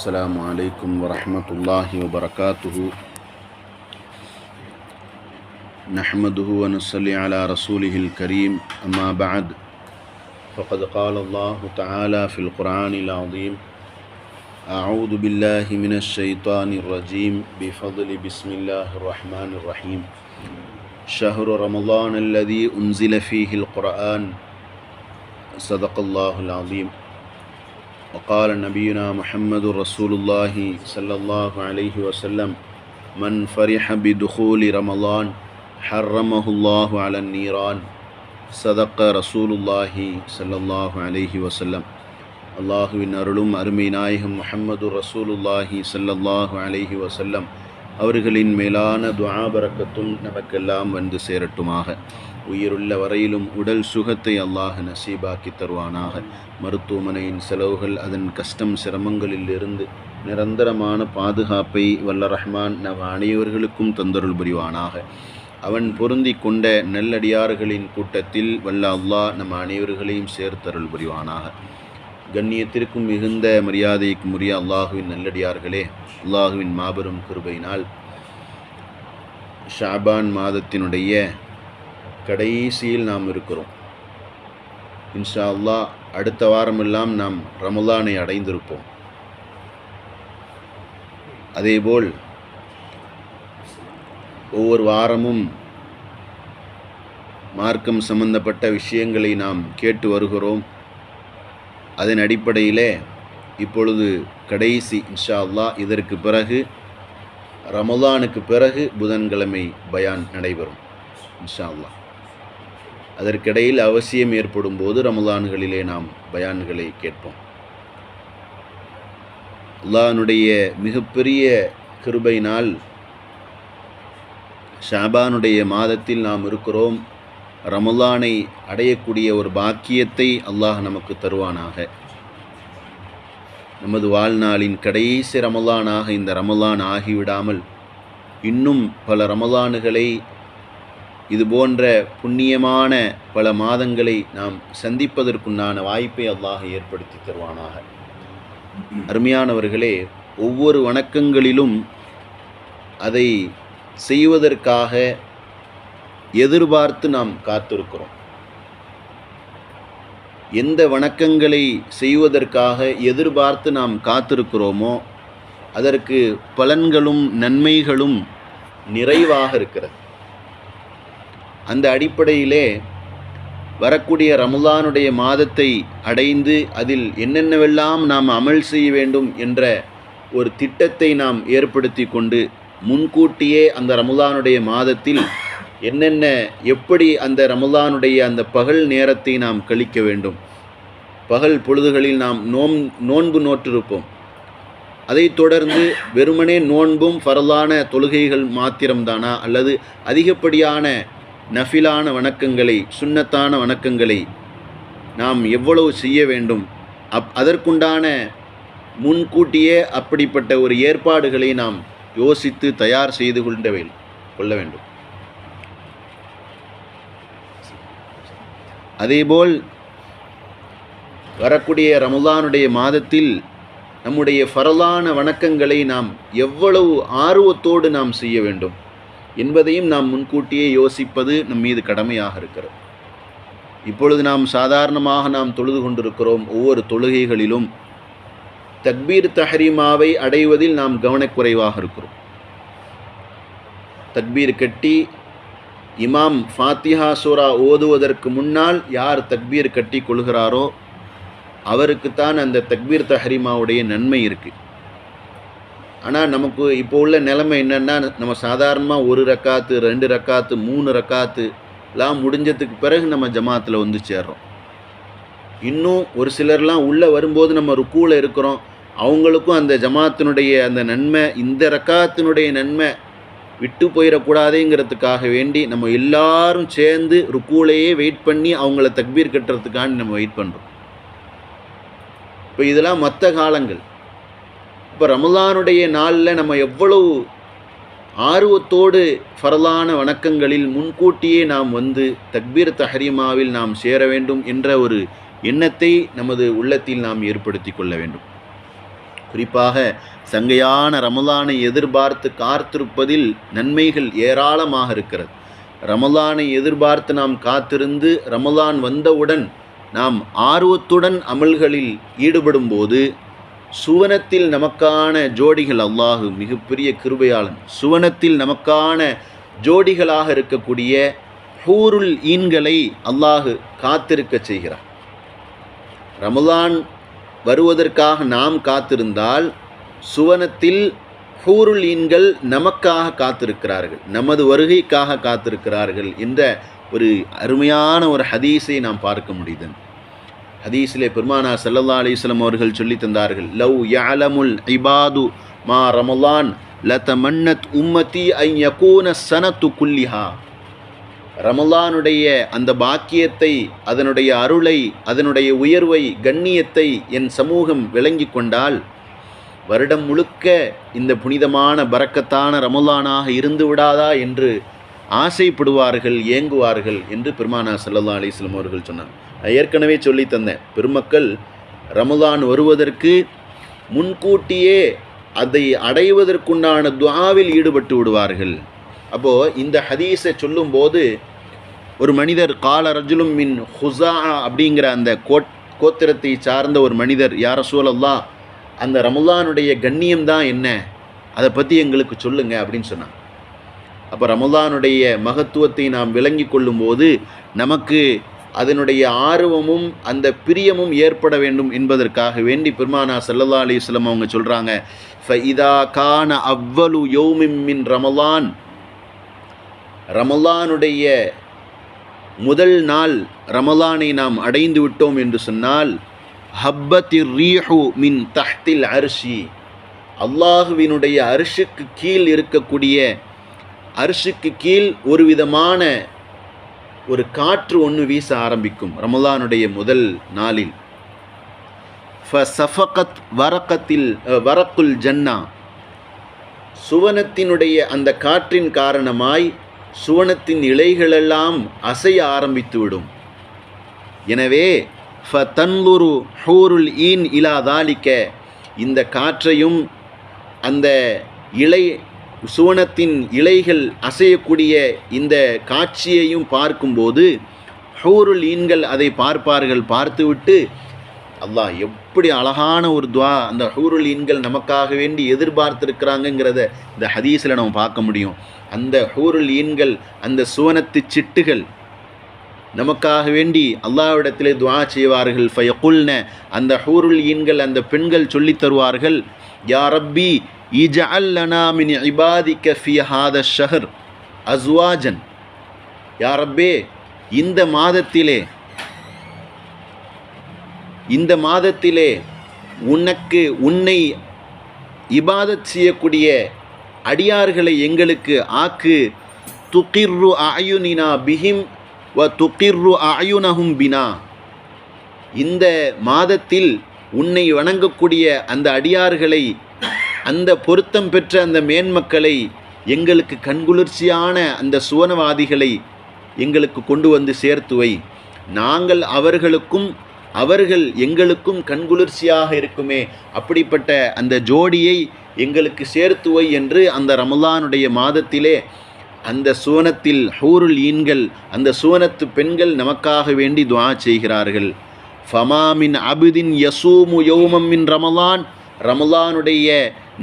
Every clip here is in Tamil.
السلام عليكم ورحمة الله وبركاته. نحمده ونصلي على رسوله الكريم أما بعد. فقد قال الله تعالى في القرآن العظيم أعوذ بالله من الشيطان الرجيم بفضل بسم الله الرحمن الرحيم. شهر رمضان الذي أنزل فيه القرآن صدق الله العظيم. وقال نبينا محمد رسول الله صلى الله عليه وسلم من فرح بدخول رمضان حرمه الله على النيران صدق رسول الله صلى الله عليه وسلم அல்லாஹுவின் அருளும் அருமை நாயகம் முஹம்மது ரசூலுல்லாஹி ஸல்லல்லாஹு அலைஹி வஸல்லம் அவர்களின் மேலான துஆ பரக்கத்தும் நமக்கெல்லாம் வந்து சேரட்டுமாக உயிருள்ள வரையிலும் உடல் சுகத்தை அல்லாஹ் நசீபாக்கி தருவானாக. மருத்துவமனையின் செலவுகள் அதன் கஷ்டம் சிரமங்களில் இருந்து நிரந்தரமான பாதுகாப்பை வல்ல ரஹ்மான் நம் அனைவர்களுக்கும் தந்தருள் புரிவானாக. அவன் பொருந்தி கொண்ட நல்லடியார்களின் கூட்டத்தில் வல்ல அல்லாஹ் நம் அனைவர்களையும் சேர்த்தருள் புரிவானாக. கண்ணியத்திற்கும் மிகுந்த மரியாதைக்கும் உரிய அல்லாஹுவின் நல்லடியார்களே அல்லாஹுவின் மாபெரும் கிருபையினால் ஷாபான் மாதத்தினுடைய கடைசியில் நாம் இருக்கிறோம். இன்ஷா அல்லாஹ் அடுத்த வாரமெல்லாம் நாம் ரமலானை அடைந்திருப்போம். அதேபோல் ஒவ்வொரு வாரமும் மார்க்கம் சம்பந்தப்பட்ட விஷயங்களை நாம் கேட்டு வருகிறோம். அதன் அடிப்படையிலே இப்பொழுது கடைசி இன்ஷா அல்லாஹ் இதற்கு பிறகு ரமலானுக்கு பிறகு புதன்கிழமை பயான் நடைபெறும் இன்ஷா அல்லாஹ் அதற்கிடையில் அவசியம் ஏற்படும் போது ரமலான்களிலே நாம் பயான்களை கேட்போம். அல்லானுடைய மிகப்பெரிய கிருபையினால் ஷாபானுடைய மாதத்தில் நாம் இருக்கிறோம். ரமலானை அடையக்கூடிய ஒரு பாக்கியத்தை அல்லாஹ் நமக்கு தருவானாக. நமது வாழ்நாளின் கடைசி ரமலானாக இந்த ரமலான் ஆகிவிடாமல் இன்னும் பல ரமலானுகளை இது போன்ற புண்ணியமான பல மாதங்களை நாம் சந்திப்பதற்குண்டான வாய்ப்பை அல்லாஹ் ஏற்படுத்தி தருவானாக. அருமையானவர்களே ஒவ்வொரு வணக்கங்களிலும் அதை செய்வதற்காக எதிர்பார்த்து நாம் காத்திருக்கிறோம். எந்த வணக்கங்களை செய்வதற்காக எதிர்பார்த்து நாம் காத்திருக்கிறோமோ அதற்கு பலன்களும் நன்மைகளும் நிறைவாக இருக்கிறது. அந்த அடிப்படையிலே வரக்கூடிய ரமலானுடைய மாதத்தை அடைந்து அதில் என்னென்னவெல்லாம் நாம் அமல் செய்ய வேண்டும் என்ற ஒரு திட்டத்தை நாம் ஏற்படுத்தி கொண்டு முன்கூட்டியே அந்த ரமலானுடைய மாதத்தில் என்னென்ன எப்படி அந்த ரமலானுடைய அந்த பகல் நேரத்தை நாம் கழிக்க வேண்டும். பகல் பொழுதுகளில் நாம் நோம் நோன்பு நோற்றிருப்போம். அதைத் தொடர்ந்து வெறுமனே நோன்பும் ஃபரலான தொழுகைகள் மாத்திரம்தானா? அல்லது அதிகப்படியான நஃபிலான வணக்கங்களை சுன்னத்தான வணக்கங்களை நாம் எவ்வளவு செய்ய வேண்டும்? அப் அதற்குண்டான முன்கூட்டியே அப்படிப்பட்ட ஒரு ஏற்பாடுகளை நாம் யோசித்து தயார் செய்து கொண்டவை கொள்ள வேண்டும். அதேபோல் வரக்கூடிய ரமலானுடைய மாதத்தில் நம்முடைய ஃபரலான வணக்கங்களை நாம் எவ்வளவு ஆர்வத்தோடு நாம் செய்ய வேண்டும்? என்பதையும் நாம் முன்கூட்டியே யோசிப்பது நம் மீது கடமையாக இருக்கிறது. இப்பொழுது நாம் சாதாரணமாக நாம் தொழுது கொண்டிருக்கிறோம் ஒவ்வொரு தொழுகைகளிலும் தக்பீர் தஹரிமாவை அடைவதில் நாம் கவனக்குறைவாக இருக்கிறோம். தக்பீர் கட்டி இமாம் ஃபாத்திஹா சூரா ஓதுவதற்கு முன்னால் யார் தக்பீர் கட்டி கொள்கிறாரோ அவருக்குத்தான் அந்த தக்பீர் தஹரிமாவுடைய நன்மை இருக்குது ஆனால் நமக்கு இப்போ உள்ள நிலைமை என்னென்னா நம்ம சாதாரணமாக ஒரு ரக்காத்து ரெண்டு ரக்காத்து மூணு ரக்காத்து எல்லாம் முடிஞ்சதுக்கு பிறகு நம்ம ஜமாத்தில் வந்து சேர்றோம். இன்னும் ஒரு சிலர்லாம் உள்ளே வரும்போது நம்ம ருக்கூவில் இருக்கிறோம். அவங்களுக்கும் அந்த ஜமாத்தினுடைய அந்த நன்மை இந்த ரக்காத்தினுடைய நன்மை விட்டு போயிடக்கூடாதுங்கிறதுக்காக வேண்டி நம்ம எல்லாரும் சேர்ந்து ருக்கூலையே வெயிட் பண்ணி அவங்கள தக்பீர் கட்டுறதுக்காண்டி நம்ம வெயிட் பண்ணுறோம் இப்போ இதெல்லாம் மற்ற காலங்கள். இப்போ ரமலானுடைய நாளில் நம்ம எவ்வளவு ஆர்வத்தோடு ஃபரலான வணக்கங்களில் முன்கூட்டியே நாம் வந்து தக்பீர் தஹரிமாவில் நாம் சேர வேண்டும் என்ற ஒரு எண்ணத்தை நமது உள்ளத்தில் நாம் ஏற்படுத்தி கொள்ள வேண்டும். குறிப்பாக சங்கையான ரமலானை எதிர்பார்த்து காத்திருப்பதில் நன்மைகள் ஏராளமாக இருக்கிறது. ரமலானை எதிர்பார்த்து நாம் காத்திருந்து ரமலான் வந்தவுடன் நாம் ஆர்வத்துடன் அமல்களில் ஈடுபடும்போது சுவனத்தில் நமக்கான ஜோடிகள் அல்லாஹு மிகப்பெரிய கிருபையாளன். சுவனத்தில் நமக்கான ஜோடிகளாக இருக்கக்கூடிய ஹூருல் ஈன்களை அல்லாஹு காத்திருக்க செய்கிறார் ரமலான் வருவதற்காக நாம் காத்திருந்தால் சுவனத்தில் ஹூருல் ஈன்கள் நமக்காக காத்திருக்கிறார்கள் நமது வருகைக்காக காத்திருக்கிறார்கள் என்ற ஒரு அருமையான ஒரு ஹதீஸை நாம் பார்க்க முடியுது ஹதீஸிலே பெருமானா சல்லல்லா அலிஸ்லாம் அவர்கள் சொல்லி தந்தார்கள் லவ் யாலமுல் இபாது மா ரமலான் லத மன்னத் உம்மதி ஐ யகூன சனத்து குல்லிஹா. ரமலானுடைய அந்த பாக்கியத்தை அதனுடைய அருளை அதனுடைய உயர்வை கண்ணியத்தை என் சமூகம் விளங்கி கொண்டால் வருடம் முழுக்க இந்த புனிதமான பறக்கத்தான ரமலானாக இருந்து விடாதா என்று ஆசைப்படுவார்கள் ஏங்குவார்கள் என்று பெருமானா சல்லா அலிஸ்லம் அவர்கள் சொன்னார். நான் ஏற்கனவே சொல்லி தந்தேன். பெருமக்கள் ரமதான் வருவதற்கு முன்கூட்டியே அதை அடைவதற்குண்டான துவாவில் ஈடுபட்டு விடுவார்கள். அப்போது இந்த ஹதீஸை சொல்லும்போது ஒரு மனிதர் கால ரஜுலும் மின் ஹுசா அப்படிங்கிற அந்த கோட் கோத்திரத்தை சார்ந்த ஒரு மனிதர் யார சூழல்லா அந்த ரமலானுடைய கண்ணியம் தான் என்ன? அதை பற்றி எங்களுக்கு சொல்லுங்கள் அப்படின்னு சொன்னான். அப்போ ரமலானுடைய மகத்துவத்தை நாம் விளங்கி கொள்ளும்போது நமக்கு அதனுடைய ஆர்வமும் அந்த பிரியமும் ஏற்பட வேண்டும் என்பதற்காக வேண்டி பெருமானா சல்லல்லா அலிஸ்லம் அவங்க சொல்கிறாங்க ஃபஇதா கான அவ்வலு யோமிம்மின் ரமலான். ரமலானுடைய முதல் நாள் ரமலானை நாம் அடைந்து விட்டோம் என்று சொன்னால் ஹப்பத்திர் ரீஹு மின் தஹ்தில் அரிசி அல்லாஹுவினுடைய அரிசுக்கு கீழ் இருக்கக்கூடிய அரிசுக்கு கீழ் ஒரு விதமான ஒரு காற்று ஒன்று வீச ஆரம்பிக்கும் ரமலானுடைய முதல் நாளில். ஃப சஃபகத் வரக்கத்தில் வரக்குல் ஜன்னா. சுவனத்தினுடைய அந்த காற்றின் காரணமாய் சுவனத்தின் இலைகளெல்லாம் அசைய ஆரம்பித்துவிடும். எனவே ஃப தன்லுரு ஹூருல் ஈன் இலா தாலிக்க இந்த காற்றையும் அந்த இலை சுவனத்தின் இலைகள் அசையக்கூடிய இந்த காட்சியையும் பார்க்கும்போது ஹூருல் ஈன்கள் அதை பார்ப்பார்கள். பார்த்துவிட்டு அல்லாஹ் எப்படி அழகான ஒரு துவா அந்த ஹூருல் ஈன்கள் நமக்காக வேண்டி எதிர்பார்த்திருக்கிறாங்கங்கிறத இந்த ஹதீஸில் நம்ம பார்க்க முடியும். அந்த ஹூருல் ஈன்கள் அந்த சுவனத்து சிட்டுகள் நமக்காக வேண்டி அல்லாவிடத்திலே துவா செய்வார்கள். ஃபயகுல்ன அந்த ஹூருல் ஈன்கள் அந்த பெண்கள் சொல்லித் தருவார்கள் யா ரப்பி இஜஅல் மின் இபாதிக்க ஃபி ஹாத ஷஹர் அஸ்வாஜன் யாரப்பே இந்த மாதத்திலே இந்த மாதத்திலே உனக்கு உன்னை இபாதத் செய்யக்கூடிய அடியார்களை எங்களுக்கு ஆக்கு. துகிர்ரு அயுனினா பிஹிம் வ துகிர்ரு அயுனஹும் பினா. இந்த மாதத்தில் உன்னை வணங்கக்கூடிய அந்த அடியார்களை அந்த பொருத்தம் பெற்ற அந்த மேன்மக்களை எங்களுக்கு கண்குளிர்ச்சியான அந்த சுவனவாதிகளை எங்களுக்கு கொண்டு வந்து சேர்த்து வை. நாங்கள் அவர்களுக்கும் அவர்கள் எங்களுக்கும் கண்குளிர்ச்சியாக இருக்குமே. அப்படிப்பட்ட அந்த ஜோடியை எங்களுக்கு சேர்த்து வை என்று அந்த ரமலானுடைய மாதத்திலே அந்த சுவனத்தில் ஹூருல் ஈன்கள் அந்த சுவனத்து பெண்கள் நமக்காக வேண்டி துவா செய்கிறார்கள். ஃபமாமின் அபுதின் யசூமு யௌமம் மின் ரமலான். ரமலானுடைய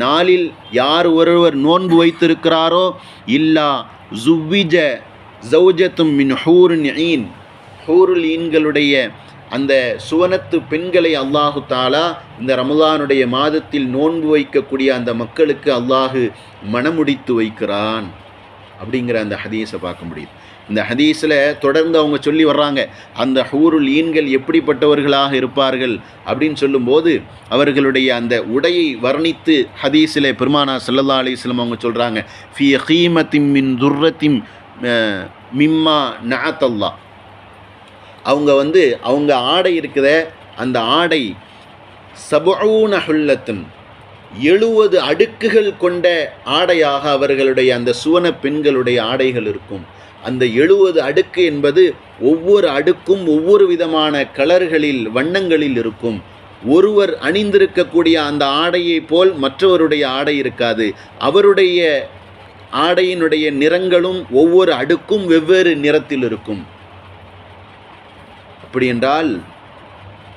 நாளில் யார் ஒருவர் நோன்பு வைத்திருக்கிறாரோ இல்லா ஜுவ்விஜ ஜௌஜத்தும் மின் ஹூருன் ஈன். ஹூருல் ஈன்களுடைய அந்த சுவனத்து பெண்களை அல்லாஹு தாலா இந்த ரமலானுடைய மாதத்தில் நோன்பு வைக்கக்கூடிய அந்த மக்களுக்கு அல்லாஹு மனமுடித்து வைக்கிறான். அப்படிங்கிற அந்த ஹதீஸை பார்க்க முடியுது. இந்த ஹதீஸில் தொடர்ந்து அவங்க சொல்லி வர்றாங்க அந்த ஹூருல் ஈன்கள் எப்படிப்பட்டவர்களாக இருப்பார்கள் அப்படின்னு சொல்லும்போது அவர்களுடைய அந்த உடையை வர்ணித்து ஹதீஸில் பெருமானா சல்லல்லா அலிஸ்லம் அவங்க சொல்கிறாங்க ஃபி ஹீமத்திம் மின் துர்ரத்திம் மிம்மா நாத்தல்லா அவங்க வந்து அவங்க ஆடை இருக்கிற அந்த ஆடை சபூன ஹுல்லத்தின் எழுபது அடுக்குகள் கொண்ட ஆடையாக அவர்களுடைய அந்த சுவன பெண்களுடைய ஆடைகள் இருக்கும். அந்த எழுவது அடுக்கு என்பது ஒவ்வொரு அடுக்கும் ஒவ்வொரு விதமான கலர்களில் வண்ணங்களில் இருக்கும். ஒருவர் அணிந்திருக்கக்கூடிய அந்த ஆடையைப் போல் மற்றவருடைய ஆடை இருக்காது. அவருடைய ஆடையினுடைய நிறங்களும் ஒவ்வொரு அடுக்கும் வெவ்வேறு நிறத்தில் இருக்கும். அப்படி என்றால்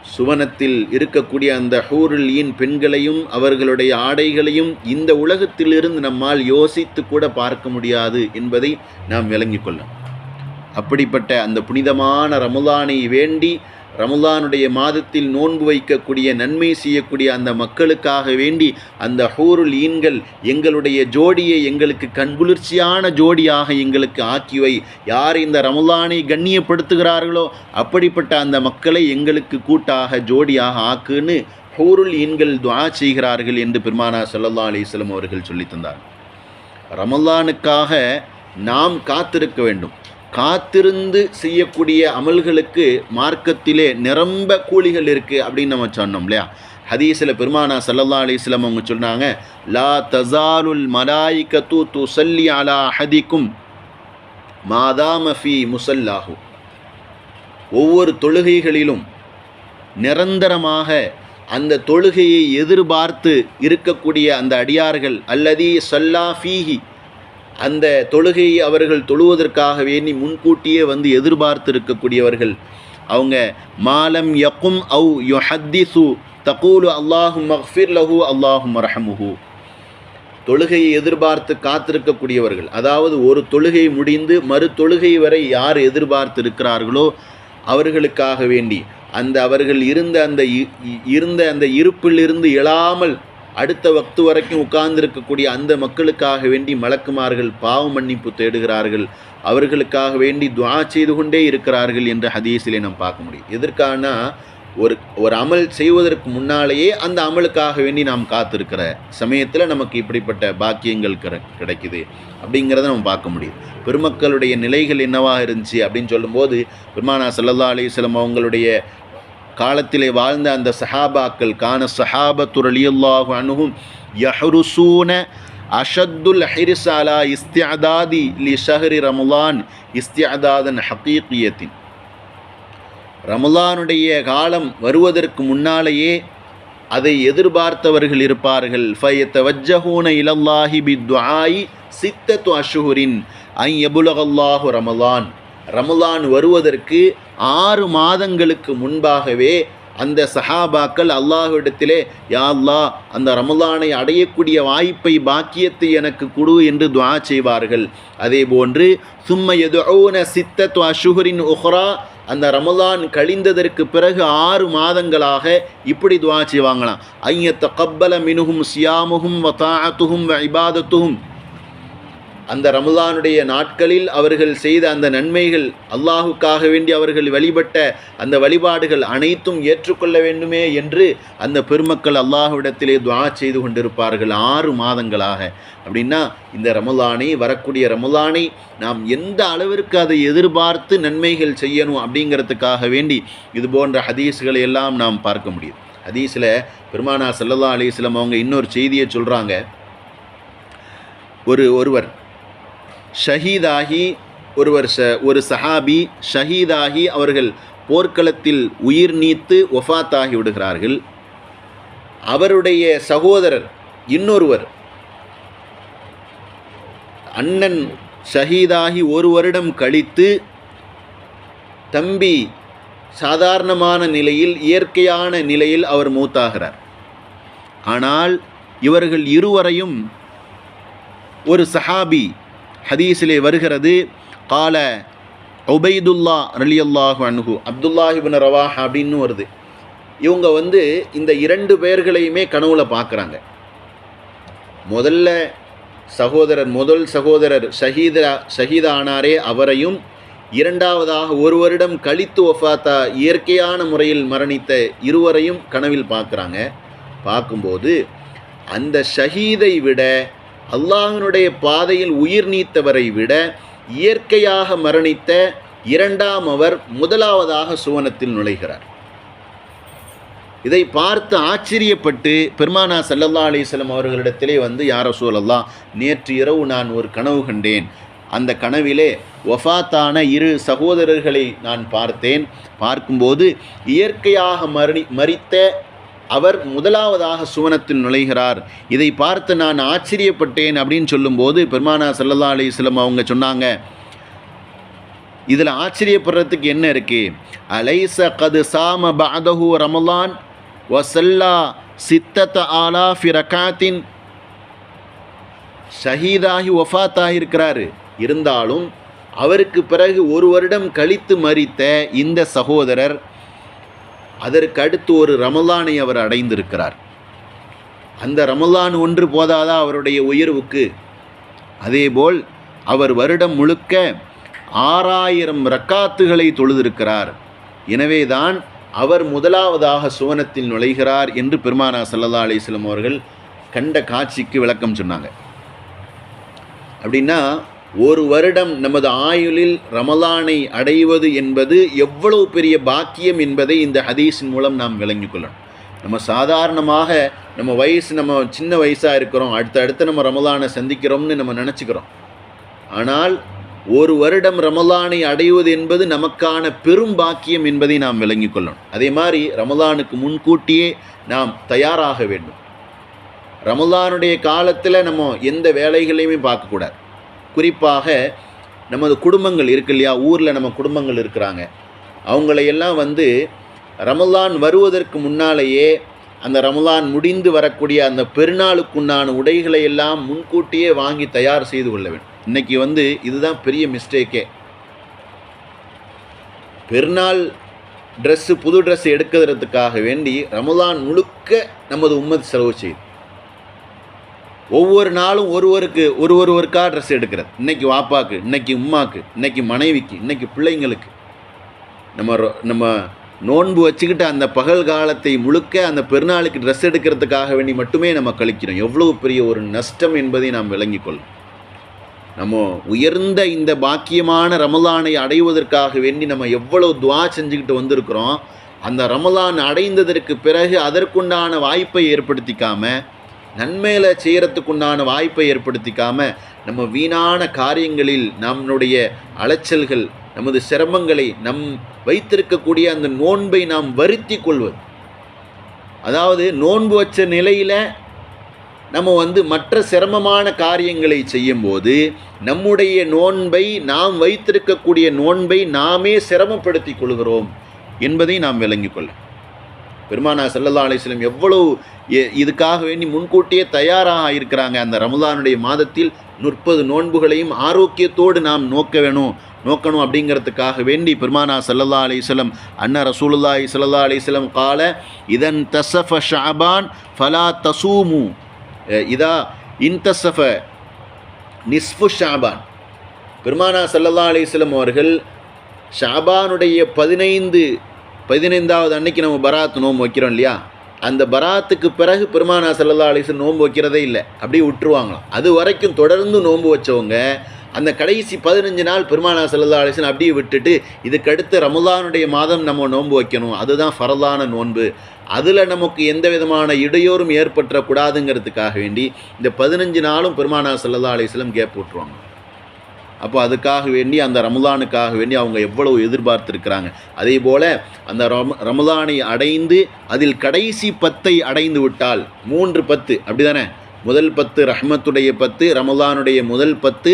சுவனத்தில் இருக்கக்கூடிய அந்த ஹூருல் ஈன் பெண்களையும் அவர்களுடைய ஆடைகளையும் இந்த உலகத்திலிருந்து நம்மால் யோசித்து கூட பார்க்க முடியாது என்பதை நாம் விளங்கிக் கொள்ளும் அப்படிப்பட்ட அந்த புனிதமான ரமலானை வேண்டி ரமுலானுடைய மாதத்தில் நோன்பு வைக்கக்கூடிய நன்மை செய்யக்கூடிய அந்த மக்களுக்காக வேண்டி அந்த ஹூருல் ஈன்கள் எங்களுடைய ஜோடியை எங்களுக்கு கண்குளிர்ச்சியான ஜோடியாக எங்களுக்கு ஆக்கிவை யார் இந்த ரமுலானை கண்ணியப்படுத்துகிறார்களோ அப்படிப்பட்ட அந்த மக்களை எங்களுக்கு கூட்டாக ஜோடியாக ஆக்குன்னு ஹூருல் ஈன்கள் துவா செய்கிறார்கள் என்று பெருமானா சல்லா அலிஸ்லம் அவர்கள் சொல்லித்தந்தார் ரமலானுக்காக நாம் காத்திருக்க வேண்டும். காத்திருந்து செய்யக்கூடிய அமல்களுக்கு மார்க்கத்திலே நிரம்ப கூலிகள் இருக்குது அப்படின்னு நம்ம சொன்னோம் இல்லையா? ஹதீஸில் பெருமானா சல்லா அலிஸ்லாம் அவங்க சொன்னாங்க லா தசாலுல் து சல்லி அலா ஹதிக்கும் மாதாமஃபி முசல்லாஹு ஒவ்வொரு தொழுகைகளிலும் நிரந்தரமாக அந்த தொழுகையை எதிர்பார்த்து இருக்கக்கூடிய அந்த அடியார்கள் அல்லதி சல்லா ஃபீஹி அந்த தொழுகையை அவர்கள் தொழுவதற்காக வேண்டி முன்கூட்டியே வந்து எதிர்பார்த்து இருக்கக்கூடியவர்கள் அவங்க மாலம் யக்கும் அவு யுஹத்திசு தகூலு அல்லாஹும் மஹ்ஃபிர் லஹு அல்லாஹும் ரஹமுஹு தொழுகையை எதிர்பார்த்து காத்திருக்கக்கூடியவர்கள். அதாவது ஒரு தொழுகை முடிந்து மறு தொழுகை வரை யார் எதிர்பார்த்து இருக்கிறார்களோ அவர்களுக்காக வேண்டி. அந்த அவர்கள் இருந்த அந்த இ- இருந்த அந்த இருப்பிலிருந்து எழாமல் அடுத்த வக்து வரைக்கும் உட்கார்ந்திருக்கக்கூடிய அந்த மக்களுக்காக வேண்டி மலக்குமார்கள் பாவ மன்னிப்பு தேடுகிறார்கள். அவர்களுக்காக வேண்டி துவா செய்து கொண்டே இருக்கிறார்கள் என்ற ஹதீஸிலே நாம் பார்க்க முடியும். எதற்கானா ஒரு ஒரு அமல் செய்வதற்கு முன்னாலேயே அந்த அமலுக்காக வேண்டி நாம் காத்திருக்கிற சமயத்தில் நமக்கு இப்படிப்பட்ட பாக்கியங்கள் கிடைக்குது அப்படிங்கிறத நம்ம பார்க்க முடியும். பெருமக்களுடைய நிலைகள் என்னவாக இருந்துச்சு அப்படின்னு சொல்லும்போது பெருமானா சல்லல்லா அலிஸ்லம் அவங்களுடைய காலத்திலே வாழ்ந்த அந்த சஹாபாக்கள் கான சஹாபத்து ரலியல்லாஹு அணுகும் யஹ்ருசூன அஷத்துல் ஹிரிசாலா இஸ்தியாதாதி லி ஷஹரி ரமலான் இஸ்தியாதாதன் ஹக்கீக்கியத்தின் ரமலானுடைய காலம் வருவதற்கு முன்னாலேயே அதை எதிர்பார்த்தவர்கள் இருப்பார்கள். ஃபயத்த வஜ்ஜஹூன இலல்லாஹி பித்வாயி சித்தத்து அஷுஹுரின் ஐ எபுலகல்லாஹு ரமலான். ரமலான் வருவதற்கு ஆறு மாதங்களுக்கு முன்பாகவே அந்த சஹாபாக்கள் அல்லாஹ்விடத்திலே யா அல்லாஹ் அந்த ரமலானை அடையக்கூடிய வாய்ப்பை பாக்கியத்தை எனக்கு கொடு என்று துவா செய்வார்கள். அதே போன்று சும்ம எதுன சித்தத்து அஷுஹரின் உஹ்ரா அந்த ரமலான் கழிந்ததற்கு பிறகு ஆறு மாதங்களாக இப்படி துவா செய்வாங்களாம். ஐயத்த கப்பல மினுகும் சியாமுகும் வதாஅத்துஹும் இபாதத்துகும் அந்த ரமலானுடைய நாட்களில் அவர்கள் செய்த அந்த நன்மைகள் அல்லாஹுக்காக வேண்டி அவர்கள் வழிபட்ட அந்த வழிபாடுகள் அனைத்தும் ஏற்றுக்கொள்ள வேண்டுமே என்று அந்த பெருமக்கள் அல்லாஹுவிடத்திலே துவா செய்து கொண்டிருப்பார்கள் ஆறு மாதங்களாக. அப்படின்னா இந்த ரமலானை வரக்கூடிய ரமலானை நாம் எந்த அளவிற்கு அதை எதிர்பார்த்து நன்மைகள் செய்யணும் அப்படிங்கிறதுக்காக வேண்டி இது போன்ற ஹதீஸ்களை எல்லாம் நாம் பார்க்க முடியும். ஹதீஸில் பெருமானா சல்லல்லா அலிஸ்லம் அவங்க இன்னொரு செய்தியை சொல்கிறாங்க ஒரு ஒருவர் ஷஹீதாகி ஒருவர் ச ஒரு சஹாபி ஷஹீதாகி அவர்கள் போர்க்களத்தில் உயிர் நீத்து ஒஃபாத்தாகி விடுகிறார்கள். அவருடைய சகோதரர் இன்னொருவர். அண்ணன் ஷஹீதாகி ஒரு வருடம் கழித்து தம்பி சாதாரணமான நிலையில் இயற்கையான நிலையில் அவர் மூத்தாகிறார். ஆனால் இவர்கள் இருவரையும் ஒரு சஹாபி ஹதீஸிலே வருகிறது கால உபைதுல்லா ரலியல்லாஹு அன்ஹு. அப்துல்லாஹிபின் ரவாஹ் அப்படின்னு வருது. இவங்க வந்து இந்த இரண்டு பேர்களையுமே கனவுல பார்க்குறாங்க முதல்ல சகோதரர் முதல் சகோதரர் ஷஹீதா ஷஹீதானாரே அவரையும் இரண்டாவதாக ஒரு வருடம் கழித்து ஒஃபாத்தா இயற்கையான முறையில் மரணித்த இருவரையும் கனவில் பார்க்குறாங்க பார்க்கும்போது அந்த ஷஹீதை விட அல்லாஹினுடைய பாதையில் உயிர் நீத்தவரை விட இயற்கையாக மரணித்த இரண்டாம் அவர் முதலாவதாக சுவனத்தில் நுழைகிறார். இதை பார்த்து ஆச்சரியப்பட்டு பெருமானா சல்லல்லா அலிஸ்லம் அவர்களிடத்திலே வந்து யார சூழல்லாம் நேற்று இரவு நான் ஒரு கனவு கண்டேன். அந்த கனவிலே ஒஃபாத்தான இரு சகோதரர்களை நான் பார்த்தேன். பார்க்கும்போது இயற்கையாக மரணி மறித்த அவர் முதலாவதாக சுவனத்தில் நுழைகிறார். இதை பார்த்து நான் ஆச்சரியப்பட்டேன் அப்படின்னு சொல்லும்போது பெருமானா சல்லல்லா அலிஸ்லம் அவங்க சொன்னாங்க இதில் ஆச்சரியப்படுறதுக்கு என்ன இருக்குது அலைச கது சாம பாதஹு ரமலான் வசல்லா சித்தத்த ஆலா ஃபிரகாத்தின் ஷஹீதாகி ஒஃபாத்தாகி இருக்கிறாரு இருந்தாலும் அவருக்கு பிறகு ஒரு வருடம் கழித்து மறித்த இந்த சகோதரர் அதற்கு அடுத்து ஒரு ரமலானை அவர் அடைந்திருக்கிறார். அந்த ரமலான் ஒன்று போதாதா அவருடைய உயர்வுக்கு? அதேபோல் அவர் வருடம் முழுக்க ஆறாயிரம் ரக்காத்துகளை தொழுதிருக்கிறார். எனவேதான் அவர் முதலாவதாக சுவனத்தில் நுழைகிறார் என்று பெருமானா சல்லல்லா அலிஸ்லம் அவர்கள் கண்ட காட்சிக்கு விளக்கம் சொன்னாங்க. அப்படின்னா ஒரு வருடம் நமது ஆயுளில் ரமலானை அடைவது என்பது எவ்வளவு பெரிய பாக்கியம் என்பதை இந்த ஹதீஸின் மூலம் நாம் விளங்கி கொள்ளணும். நம்ம சாதாரணமாக நம்ம வயசு நம்ம சின்ன வயசாக இருக்கிறோம் அடுத்த அடுத்து நம்ம ரமலானை சந்திக்கிறோம்னு நம்ம நினச்சிக்கிறோம். ஆனால் ஒரு வருடம் ரமலானை அடைவது என்பது நமக்கான பெரும் பாக்கியம் என்பதை நாம் விளங்கி கொள்ளணும். அதே மாதிரி ரமலானுக்கு முன்கூட்டியே நாம் தயாராக வேண்டும். ரமலானுடைய காலத்தில் நம்ம எந்த வேலைகளையுமே பார்க்கக்கூடாது. குறிப்பாக நமது குடும்பங்கள் இருக்கு இல்லையா? ஊரில் நம்ம குடும்பங்கள் இருக்கிறாங்க. அவங்களையெல்லாம் வந்து ரமலான் வருவதற்கு முன்னாலேயே அந்த ரமலான் முடிந்து வரக்கூடிய அந்த பெருநாளுக்குண்டான உடைகளை எல்லாம் முன்கூட்டியே வாங்கி தயார் செய்து கொள்ள வேண்டும். இன்றைக்கி வந்து இதுதான் பெரிய மிஸ்டேக்கே பெருநாள் ட்ரெஸ்ஸு புது ட்ரெஸ் எடுக்கிறதுக்காக வேண்டி ரமலான் முழுக்க நமது உம்மத் செலவு செய்யுது ஒவ்வொரு நாளும் ஒருவருக்கு ஒரு ஒருவருக்கா ட்ரெஸ் எடுக்கிறது. இன்னைக்கு வாப்பாக்கு இன்னைக்கு உம்மாக்கு இன்னைக்கு மனைவிக்கு இன்னைக்கு பிள்ளைங்களுக்கு. நம்ம ரொ- நம்ம நோன்பு வச்சுக்கிட்டு அந்த பகல் காலத்தை முழுக்க அந்த பெருநாளுக்கு ட்ரெஸ் எடுக்கிறதுக்காக வேண்டி மட்டுமே நம்ம கழிக்கிறோம். எவ்வளவு பெரிய ஒரு நஷ்டம் என்பதை நாம் விளங்கிக்கொள்ளும் நம்ம உயர்ந்த இந்த பாக்கியமான ரமலானை அடைவதற்காக வேண்டி நம்ம எவ்வளோ துவா செஞ்சுக்கிட்டு வந்திருக்கிறோம். அந்த ரமலான் அடைந்ததற்கு பிறகு அதற்குண்டான வாய்ப்பை ஏற்படுத்திக்காமல் நன்மையில் செய்கிறதுக்குண்டான வாய்ப்பை ஏற்படுத்திக்காமல் நம்ம வீணான காரியங்களில் நம்முடைய அலைச்சல்கள் நமது சிரமங்களை நம் வைத்திருக்கக்கூடிய அந்த நோன்பை நாம் வருத்தி கொள்வது. அதாவது நோன்பு வச்ச நிலையில் நம்ம வந்து மற்ற சிரமமான காரியங்களை செய்யும்போது நம்முடைய நோன்பை நாம் வைத்திருக்கக்கூடிய நோன்பை நாமே சிரமப்படுத்தி கொள்கிறோம் என்பதை நாம் விளங்கிக் கொள்ள பெருமானா சல்லல்லா அலிஸ்லம் எவ்வளவு இதுக்காக வேண்டி முன்கூட்டியே தயாராக இருக்கிறாங்க. அந்த ரமலானுடைய மாதத்தில் முப்பது நோன்புகளையும் ஆரோக்கியத்தோடு நாம் நோக்க வேணும் நோக்கணும் அப்படிங்கிறதுக்காக வேண்டி பெருமானா சல்லல்லா அலிஸ்லம் அன்ன ரசூலுல்லாஹி ஸல்லல்லாஹு அலிஸ்லம் கால இதன் தசஃப ஷாபான் ஃபலா தசூமு இதா இன்தசஃப நிஸ்ஃபு ஷாபான் பெருமானா சல்லல்லா அலிஸ்லம் அவர்கள் ஷாபானுடைய பதினைந்து பதினைந்தாவது அன்னைக்கு நம்ம பராத் நோன்பு வைக்கிறோம் இல்லையா? அந்த பராத்துக்கு பிறகு பெருமானா சல்லல்லா அலிஸ்லம் நோன்பு வைக்கிறதே இல்லை. அப்படியே விட்டுருவாங்களாம். அது வரைக்கும் தொடர்ந்து நோன்பு வச்சவங்க அந்த கடைசி பதினஞ்சு நாள் பெருமானா சல்லல்லா அலிசன் அப்படியே விட்டுட்டு இதுக்கடுத்து ரமலானுடைய மாதம் நம்ம நோன்பு வைக்கணும். அதுதான் ஃபரலான நோன்பு. அதில் நமக்கு எந்த விதமான இடையூறும் ஏற்பட்டுறக்கூடாதுங்கிறதுக்காக வேண்டி இந்த பதினஞ்சு நாளும் பெருமானா சல்லல்லா அலிஸ்லம் கேப் விட்டுருவாங்க. அப்போ அதுக்காக வேண்டி அந்த ரமலானுக்காக வேண்டி அவங்க எவ்வளவு எதிர்பார்த்துருக்கிறாங்க. அதே போல் அந்த ரம ரமலானை அடைந்து அதில் கடைசி பத்தை அடைந்து விட்டால் மூன்று பத்து அப்படி தானே முதல் பத்து ரஹ்மத்துடைய பத்து ரமலானுடைய முதல் பத்து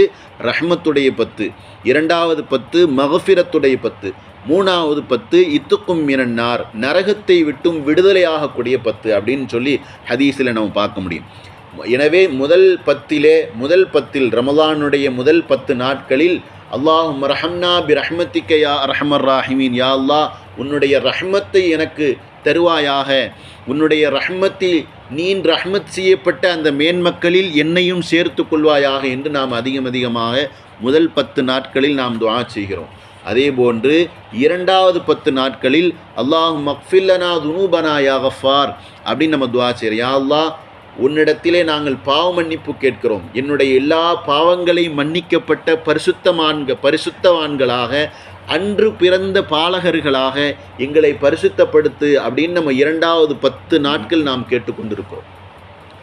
ரஹ்மத்துடைய பத்து. இரண்டாவது பத்து மகஃபிரத்துடைய பத்து. மூணாவது பத்து இத்துக்கும் மினன்னார் நரகத்தை விட்டும் விடுதலையாகக்கூடிய பத்து அப்படின்னு சொல்லி ஹதீஸில் நம்ம பார்க்க முடியும். எனவே முதல் பத்திலே முதல் பத்தில் ரமலானுடைய முதல் பத்து நாட்களில் அல்லாஹும் ரஹம்னா பி ரஹ்மத்திக்க யா ரஹமர் ராஹிமீன். யா அல்லா உன்னுடைய ரஹ்மத்தை எனக்கு தருவாயாக. உன்னுடைய ரஹ்மத்தில் நீன் ரஹ்மத் செய்யப்பட்ட அந்த மேன்மக்களில் என்னையும் சேர்த்து கொள்வாயாக என்று நாம் அதிகம் அதிகமாக முதல் பத்து நாட்களில் நாம் துவா செய்கிறோம். அதே போன்று இரண்டாவது பத்து நாட்களில் அல்லாஹ் மக்ஃபில்லனா துனூபனா யா கஃபார் அப்படின்னு நம்ம துவா செய்கிறோம். யா அல்லாஹ் உன்னிடத்திலே நாங்கள் பாவ மன்னிப்பு கேட்கிறோம். என்னுடைய எல்லா பாவங்களையும் மன்னிக்கப்பட்ட பரிசுத்தமான்க பரிசுத்தவான்களாக அன்று பிறந்த பாலகர்களாக எங்களை பரிசுத்தப்படுத்து அப்படின்னு நம்ம இரண்டாவது பத்து நாட்கள் நாம் கேட்டுக்கொண்டிருக்கிறோம்.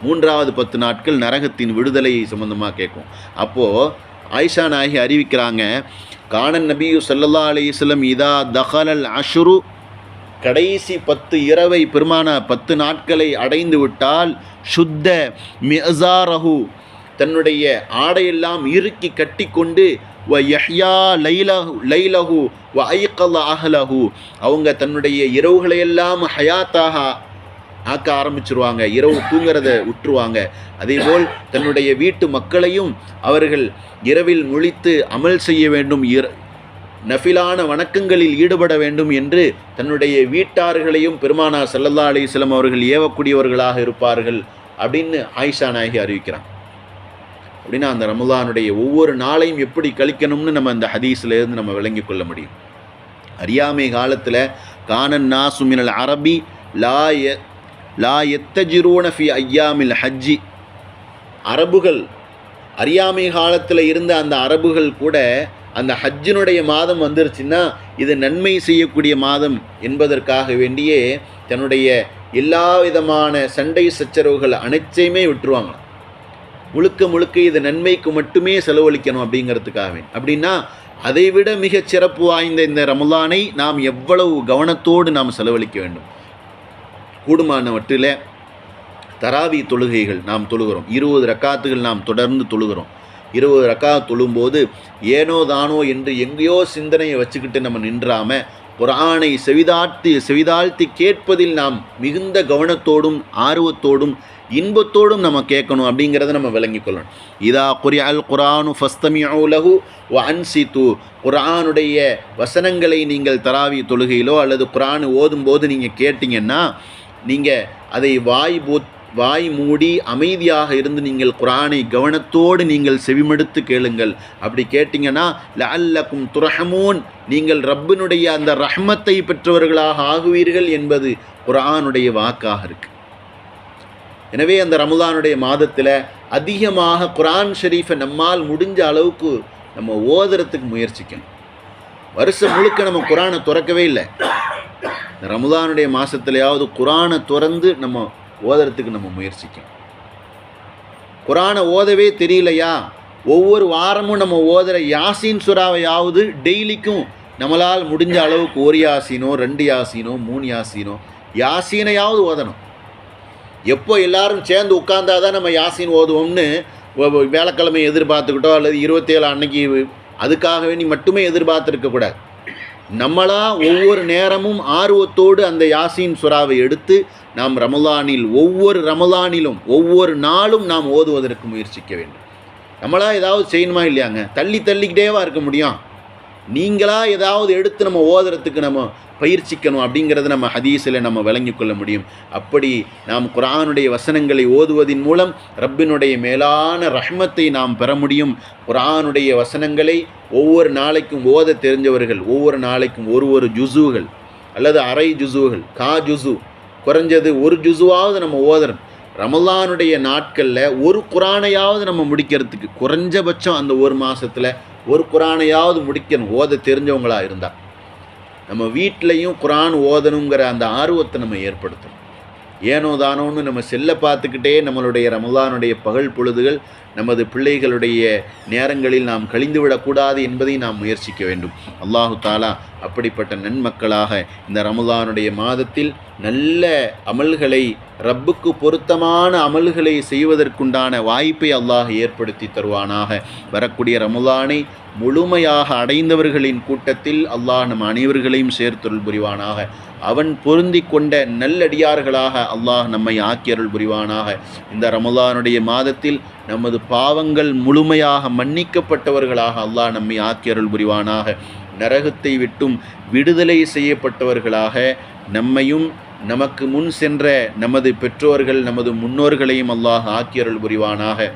மூன்றாவது பத்து நாட்கள் நரகத்தின் விடுதலை சம்பந்தமாக கேட்கும். அப்போது ஆயிஷா நாயகி அறிவிக்கிறாங்க காணன் நபியு சல்லல்லா அலையுஸ்லம் இதா தஹலல் அஷ்ரு கடைசி பத்து இரவை பெருமான பத்து நாட்களை அடைந்து விட்டால் சுத்த மிசாரஹு தன்னுடைய ஆடையெல்லாம் இறுக்கி கட்டிக்கொண்டு வ யஹ்யா லைலஹு லைலஹு வ ஐக்கல் அஹ்லஹு அவங்க தன்னுடைய இரவுகளையெல்லாம் ஹயாத்தாக ஆக்க ஆரம்பிச்சிருவாங்க. இரவு தூங்கிறத விட்டுருவாங்க அதேபோல் தன்னுடைய வீட்டு மக்களையும் அவர்கள் இரவில் முழித்து அமல் செய்ய வேண்டும். இர நஃபிலான வணக்கங்களில் ஈடுபட வேண்டும் என்று தன்னுடைய வீட்டார்களையும் பெருமானா சல்லல்லா அலிஸ்லம் அவர்கள் ஏவக்கூடியவர்களாக இருப்பார்கள் அப்படின்னு ஆயிஷா நாயகி அறிவிக்கிறான் அப்படின்னா அந்த ரமலானுடைய ஒவ்வொரு நாளையும் எப்படி கழிக்கணும்னு நம்ம அந்த ஹதீஸ்லேருந்து நம்ம விளங்கி கொள்ள முடியும். அறியாமை காலத்தில் கானன் நாசுமினல் அரபி லா எ லா எத்தஜிரூன ஃபி ஐயாமில் ஹஜ்ஜி. அரபுகள் அறியாமை காலத்தில் இருந்த அந்த அரபுகள் கூட அந்த ஹஜ்ஜினுடைய மாதம் வந்துருச்சுன்னா இது நன்மை செய்யக்கூடிய மாதம் என்பதற்காக வேண்டியே தன்னுடைய எல்லா விதமான சண்டை சச்சரவுகள் அனைத்தையுமே விட்டுருவாங்க முழுக்க முழுக்க இது நன்மைக்கு மட்டுமே செலவழிக்கணும் அப்படிங்கிறதுக்காக வேண்டி. அப்படின்னா அதைவிட மிகச் சிறப்பு வாய்ந்த இந்த ரமலானை நாம் எவ்வளவு கவனத்தோடு நாம் செலவழிக்க வேண்டும். கூடுமானவற்றில் தராவி தொழுகைகள் நாம் தொழுகிறோம். இருபது ரக்காத்துகள் நாம் தொடர்ந்து தொழுகிறோம். இருபது ரக்கா தொழும்போது ஏனோ தானோ என்று எங்கேயோ சிந்தனையை வச்சுக்கிட்டு நம்ம நின்றாம குரானை செவிதாழ்த்தி செவிதாழ்த்தி கேட்பதில் நாம் மிகுந்த கவனத்தோடும் ஆர்வத்தோடும் இன்பத்தோடும் நம்ம கேட்கணும் அப்படிங்கிறத நம்ம விளங்கிக் கொள்ளணும். இதா குரி அல் குரானு ஃபஸ்தமியூ லஹு வ அன்சித்து. குரானுடைய வசனங்களை நீங்கள் தராவி தொழுகையிலோ அல்லது குர்ஆன் ஓதும்போது நீங்கள் கேட்டிங்கன்னா நீங்கள் அதை வாய் போத் வாய் மூடி அமைதியாக இருந்து நீங்கள் குரானை கவனத்தோடு நீங்கள் செவிமடுத்து கேளுங்கள். அப்படி கேட்டிங்கன்னா லல்லக்கும் துரஹமூன். நீங்கள் ரப்பினுடைய அந்த ரஹ்மத்தை பெற்றவர்களாக ஆகுவீர்கள் என்பது குரானுடைய வாக்காக இருக்கு. எனவே அந்த ரமதானுடைய மாதத்தில் அதிகமாக குரான் ஷெரீஃபை நம்மால் முடிஞ்ச அளவுக்கு நம்ம ஓதுறதுக்கு முயற்சிக்கணும். வருஷம் முழுக்க நம்ம குரானை திறக்கவே இல்லை. இந்த ரமலானுடைய மாதத்துலையாவது குரானை திறந்து நம்ம ஓதுறதுக்கு நம்ம முயற்சிக்கணும். குரானை ஓதவே தெரியலையா? ஒவ்வொரு வாரமும் நம்ம ஓதுற யாசின் சுறாவையாவது டெய்லிக்கும் நம்மளால் முடிஞ்ச அளவுக்கு ஒரு யாசினோ ரெண்டு யாசீனோ மூணு யாசீனோ யாசீனையாவது ஓதணும். எப்போ எல்லாரும் சேர்ந்து உட்கார்ந்தாதான் நம்ம யாசின் ஓதுவோம்னு வேலைக்கிழமை எதிர்பார்த்துக்கிட்டோ அல்லது இருபத்தேழு அன்னைக்கு அதுக்காக வேண்டி மட்டுமே எதிர்பார்த்துருக்கக்கூடாது நம்மளா ஒவ்வொரு நேரமும் ஆர்வத்தோடு அந்த யாசின் சுறாவை எடுத்து நாம் ரமலானில் ஒவ்வொரு ரமலானிலும் ஒவ்வொரு நாளும் நாம் ஓதுவதற்கு முயற்சிக்க வேண்டும். நம்மளாக ஏதாவது செய்யணுமா இல்லையாங்க? தள்ளி தள்ளிக்கிட்டேவா இருக்க முடியும். நீங்களாக ஏதாவது எடுத்து நம்ம ஓதுறதுக்கு நம்ம பயிற்சிக்கணும் அப்படிங்கிறத நம்ம ஹதீஸில் நம்ம விளங்கி கொள்ள முடியும். அப்படி நாம் குரானுடைய வசனங்களை ஓதுவதின் மூலம் ரப்பினுடைய மேலான ரஹ்மத்தை நாம் பெற முடியும். குரானுடைய வசனங்களை ஒவ்வொரு நாளைக்கும் ஓத தெரிஞ்சவர்கள் ஒவ்வொரு நாளைக்கும் ஒரு ஒரு ஜுசுகள் அல்லது அரை ஜுசுகள் கா ஜுசு குறைஞ்சது ஒரு ஜுசுவாவது நம்ம ஓதணும். ரமலானுடைய நாட்களில் ஒரு குரானையாவது நம்ம முடிக்கிறதுக்கு குறைஞ்சபட்சம் அந்த ஒரு மாதத்தில் ஒரு குரானையாவது முடிக்கணும் ஓத தெரிஞ்சவங்களாக இருந்தால் நம்ம வீட்லேயும் குரான் ஓதணுங்கிற அந்த ஆர்வத்தை நம்ம ஏற்படுத்தணும். ஏனோ தானோன்னு நம்ம செல்ல பார்த்துக்கிட்டே நம்மளுடைய ரமதானுடைய பகல் பொழுதுகள் நமது பிள்ளைகளுடைய நேரங்களில் நாம் கழிந்து விடக்கூடாது என்பதை நாம் முயற்சிக்க வேண்டும். அல்லாஹு தாலா அப்படிப்பட்ட நன்மக்களாக இந்த ரமதானுடைய மாதத்தில் நல்ல அமல்களை ரப்புக்கு பொருத்தமான அமல்களை செய்வதற்குண்டான வாய்ப்பை அல்லாஹ் ஏற்படுத்தி தருவானாக. வரக்கூடிய ரமலானை முழுமையாக அடைந்தவர்களின் கூட்டத்தில் அல்லாஹ் நம் அனைவர்களையும் சேர்த்துள் புரிவானாக. அவன் பொருந்தி கொண்ட நல்லடியார்களாக அல்லாஹ் நம்மை ஆக்கியருள் புரிவானாக. இந்த ரமலானுடைய மாதத்தில் நமது பாவங்கள் முழுமையாக மன்னிக்கப்பட்டவர்களாக அல்லாஹ் நம்மை ஆக்கியருள் புரிவானாக. நரகத்தை விட்டும் விடுதலை செய்யப்பட்டவர்களாக நம்மையும் நமக்கு முன் சென்ற நமது பெற்றோர்கள் நமது முன்னோர்களையும் அல்லாஹ் ஆக்கியருள் புரிவானாக.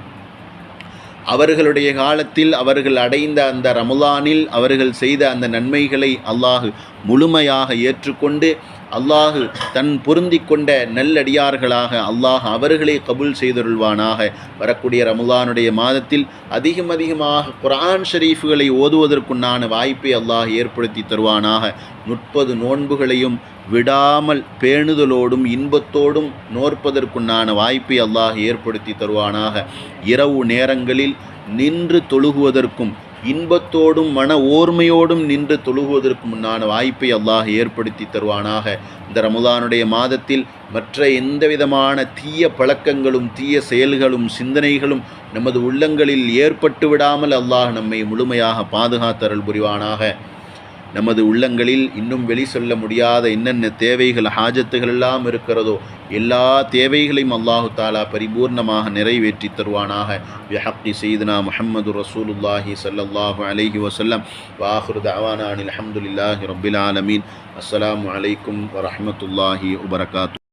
அவர்களுடைய காலத்தில் அவர்கள் அடைந்த அந்த ரமலானில் அவர்கள் செய்த அந்த நன்மைகளை அல்லாஹ் முழுமையாக ஏற்றுக்கொண்டு அல்லாஹ் தன் பொருந்தி கொண்ட நல்லடியார்களாக அல்லாஹ் அவர்களை கபூல் செய்தருள்வானாக. வரக்கூடிய ரமலானுடைய மாதத்தில் அதிகம் அதிகமாக குரான் ஷரீஃப்களை ஓதுவதற்குண்டான வாய்ப்பை அல்லாஹ் ஏற்படுத்தி தருவானாக. முப்பது நோன்புகளையும் விடாமல் பேணுதலோடும் இன்பத்தோடும் நோற்பதற்குண்டான வாய்ப்பை அல்லாஹ் ஏற்படுத்தி தருவானாக. இரவு நேரங்களில் நின்று தொழுகுவதற்கும் இன்பத்தோடும் மன ஓர்மையோடும் நின்று தொழுகுவதற்கு முன்னான வாய்ப்பை அல்லாஹ் ஏற்படுத்தி தருவானாக. இந்த ரமலானுடைய மாதத்தில் மற்ற எந்த விதமான தீய பழக்கங்களும் தீய செயல்களும் சிந்தனைகளும் நமது உள்ளங்களில் ஏற்பட்டு விடாமல் அல்லாஹ் நம்மை முழுமையாக பாதுகாத்தரல் புரிவானாக. நமது உள்ளங்களில் இன்னும் வெளி சொல்ல முடியாத என்னென்ன தேவைகள் ஹாஜத்துகள் எல்லாம் இருக்கிறதோ எல்லா தேவைகளையும் அல்லாஹு தாலா பரிபூர்ணமாக நிறைவேற்றி தருவானாக. விஹப்டி செய்தனா முஹம்மது ரசூலுல்லாஹி சல்லாஹூ அலஹி வசல்லம் வாஹிரு தஅவானா அனில் ஹம்துலில்லாஹி ஆலமீன். அஸ்லாம் அலைக்கும் வரமத்துல்லாஹி வபரகாத்து.